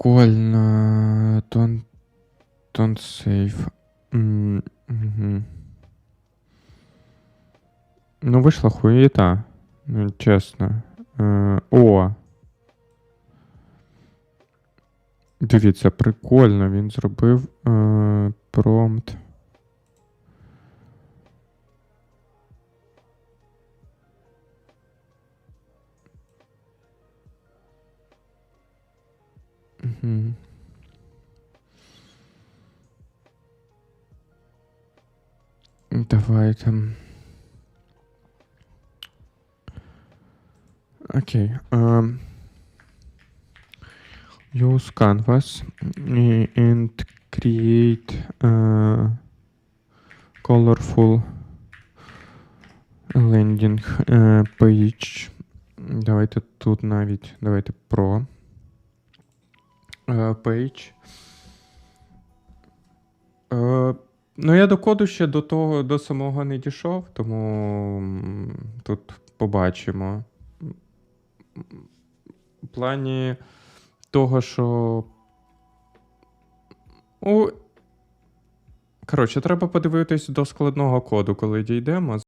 Прикольно. Тон. Тон сейф. Ну, вийшла хуета. Ну, чесно. Е, о. Дивіться, прикольно він зробив е, промпт. Мгм. Давайте. Окей. Um, use canvas and create uh, colorful landing uh, page. Давайте тут навіть. Давайте про. Page. Е, ну, я до коду ще до того до самого не дійшов, тому тут побачимо. В плані того, що. У... Коротше, треба подивитись до складного коду, коли дійдемо.